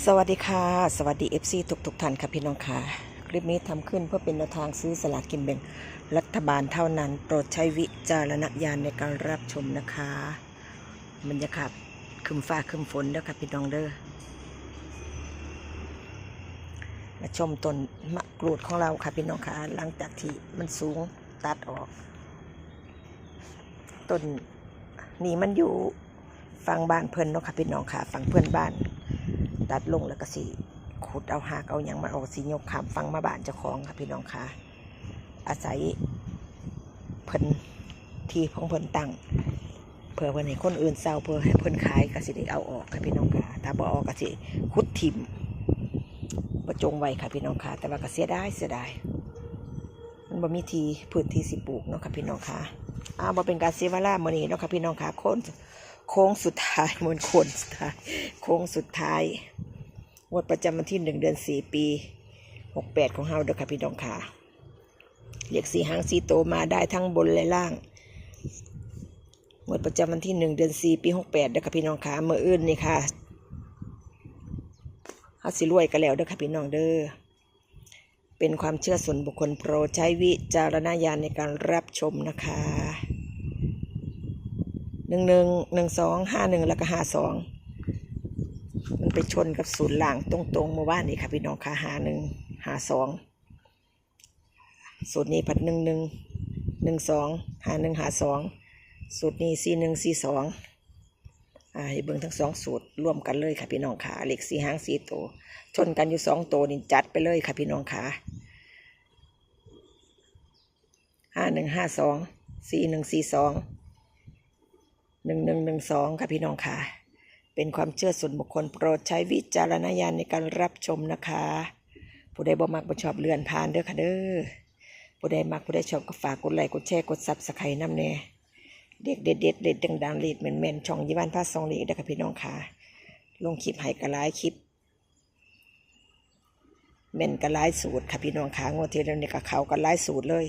สวัสดีค่ะ สวัสดี FC ทุกทุกท่านค่ะพี่น้องค่ะ คลิปนี้ทำขึ้นเพื่อเป็นแนวทางซื้อสลากกินแบ่งรัฐบาลเท่านั้น โปรดใช้วิจารณญาณในการรับชมนะคะบรรยากาศคึมฟ้าคึมฝนเด้อค่ะพี่น้องเด้อมาชมต้นมะกรูดของเราค่ะพี่น้องค่ะ หลังจากที่มันสูงตัดออกต้นนี่มันอยู่ฝั่งบ้านเพิ่นเนาะค่ะพี่น้องค่ะฝั่งเพื่อนบ้าน ตัดลงแล้วก็สิขุดเอาหากเอาหยังมาออกสิยกขามฟังมาบ้านเจ้าของค่ะพี่น้องค่ะ อาศัยเพิ่นที่ของเพิ่นตั้งเพื่อเพิ่นให้คนอื่นเศร้าเพื่อให้เพิ่นขายกสิได้เอาออกค่ะพี่น้องค่ะถ้าบ่ออกก็สิขุดทิ่มประจงไว้ค่ะพี่น้องค่ะ แต่ว่าก็เสียดายเสียดายมันบ่มีทีพื้นที่สิปลูกเนาะค่ะพี่น้องค่ะอ้าวบ่เป็นการเสียเวลามื้อนี้เนาะค่ะพี่น้องค่ะค้ง โค้งสุดท้ายมือนโค้งสุดท้ายโค้งสุดท้ายงวดประจำวันที่หนึ่งเดือนสี่ปีหกแปดของเฮาเด้อค่ะพี่น้องค่ะเรียกสีหางสีโตมาได้ทั้งบนและล่างงวดประจำวันที่หนึ่งเดือนสี่ปีหกแปดเด้อค่ะพี่น้องค่ะเมื่ออื่นนี่ค่ะเฮาสิรวยกันแล้วเด้อค่ะพี่น้องเด้อเป็นความเชื่อส่วนบุคคลโปรดใช้วิจารณญาณในการรับชมนะคะ หนึ่งหนึ่งหนึ่งสองห้าหนึ่งแล้วก็ห้าสองมันไปชนกับศูนย์หลังตรงๆเมื่อวานนี้ค่ะพี่น้องค่ะหาหนึ่งหาสองสูตรนี้ผัดหนึ่งหนึ่งหนึ่งสองหาหนึ่งหาสองสูตรนี้สี่หนึ่งสี่สองอ่าเบิ่งทั้งสองสูตรร่วมกันเลยค่ะพี่น้องค่ะเหล็กสี่หางสี่ตัวชนกันอยู่สองตัวนี่จัดไปเลยค่ะพี่น้องค่ะห้าหนึ่งห้าสองสี่หนึ่งสี่สอง หนึ่งหนึ่งหนึ่งสองค่ะพี่น้องค่ะ เป็นความเชื่อส่วนบุคคลโปรดใช้วิจารณญาณในการรับชมนะคะ ผู้ใดบ่มักบ่ชอบเลื่อนผ่านเด้อค่ะเด้อผู้ใดมักผู้ใดชอบก็ฝากกดไลค์กดแชร์กดซับสไครต์น้ำแน่เด็กเด็ดเด็ดเด็ดดังๆเด็ดแม่นแม่นช่องยี่บ้านพาสองเด็กเด้อค่ะพี่น้องค่ะ ลงคลิปให้กระไลคลิปแม่นกระไลสูตรค่ะพี่น้องค่ะงวดที่แล้วนี่ก็เขากระไลสูตรเลย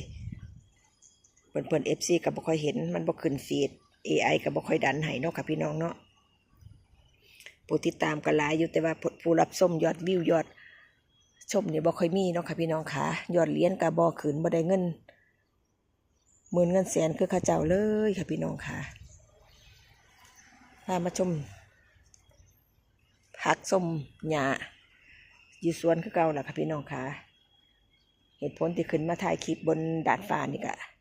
เปิ่นเปิ่นเอฟซีก็บ่ค่อยเห็นมันบ่ขึ้นฟีด AI ก็บ่ค่อยดันให้เนาะค่ะพี่น้องเนาะผู้ติดตามก็หลายอยู่แต่ว่าผู้รับชมยอดวิวยอดชมเนี่ยบ่ค่อยมีเนาะค่ะพี่น้องค่ะยอดเหรียญก็บ่ขึ้นบ่ได้เงินหมื่นเงินแสนคือข้าเจ้าเลยค่ะพี่น้องค่ะพามาชมผักส้มหญ้าอยู่สวนคือเก่าแหละค่ะพี่น้องค่ะ เหตุผลที่ขึ้นมาถ่ายคลิปบนดาดฟ้านี่ก็เพราะ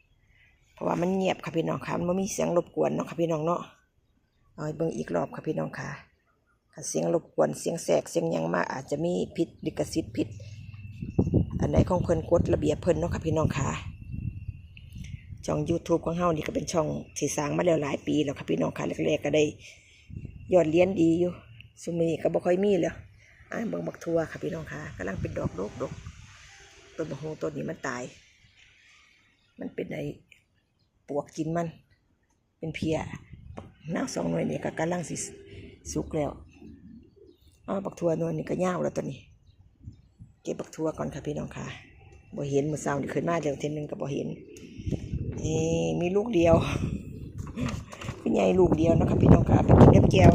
ว่ามันเงียบค่ะพี่น้องค่ะมันบ่มีเสียงรบกวนเนาะค่ะพี่น้องเนาะเอาให้เบิ่งอีกรอบค่ะพี่น้องค่ะถ้าเสียงรบกวนเสียงแสกเสียงยังมากอาจจะมีผิดลิขสิทธิ์ผิดอันไหนของเพิ่นกฎระเบียบเพิ่นเนาะค่ะพี่น้องค่ะช่อง YouTube ของเฮานี่ก็เป็นช่องที่สร้างมาแล้วหลายปีแล้วค่ะพี่น้องค่ะแรกๆก็ได้ยอดเลี้ยนดีอยู่ซุมีก็บ่ค่อยมีแล้วอ่าเบิ่งบักทัวค่ะพี่น้องค่ะกำลังเป็นดอกดกดกต้นมะฮูต้นนี้มันตาย มันเป็นไอ วกกินมัน เป็นเพียน้าสองหน่วยนี่ก็กำลังสิสุกแล้วอ้าบักทัวหนวลนี่ก็ยาวแล้วตัวนี้ เก็บบักทัวก่อนค่ะพี่น้องค่ะบ่เห็นมือเช้านี่ขึ้นมาเดี๋ยวเทนหนึงก็บ่เห็นนี่มีลูกเดียวพี่ใหญ่ลูกเดียวนะคะพี่น้องค่ะไปกินเล็บแก้ว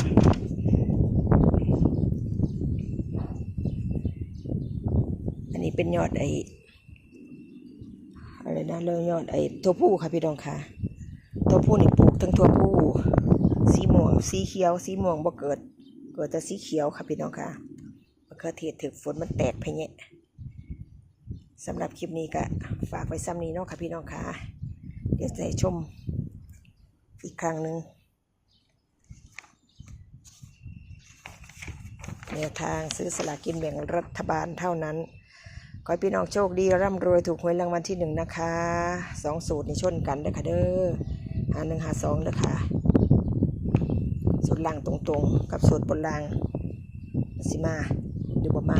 อันนี้เป็นยอดไอ้ อะไรนะเรื่องยอดไอ้ตัวผู้ค่ะพี่น้องค่ะตัวผู้นี่ปลูกทั้งตัวผู้สีม่วงสีเขียว สีม่วงบ่เกิด เกิดแต่สีเขียวค่ะพี่น้องค่ะมะเขือเทศถึกฝนมันแตกไปเนี่ยสำหรับคลิปนี้ก็ฝากไว้ซ้ำนี้เนาะค่ะพี่น้องค่ะเดี๋ยวจะให้ชมอีกครั้งหนึ่งแนวทางซื้อสลากินแบ่งรัฐบาลเท่านั้น ขอให้พี่น้องโชคดีร่ำรวยถูกหวยรางวัลที่หนึ่งนะคะสองสูตรนี่ชนกันเด้อค่ะเด้อหาหนึ่งหาสองเด้อค่ะสูตรล่างตรงๆ กับสูตรบนล่างสิมาดูบ่มา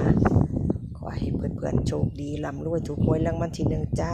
ขอให้เพื่อนๆโชคดีร่ำรวยถูกหวยรางวัลที่หนึ่งจ้า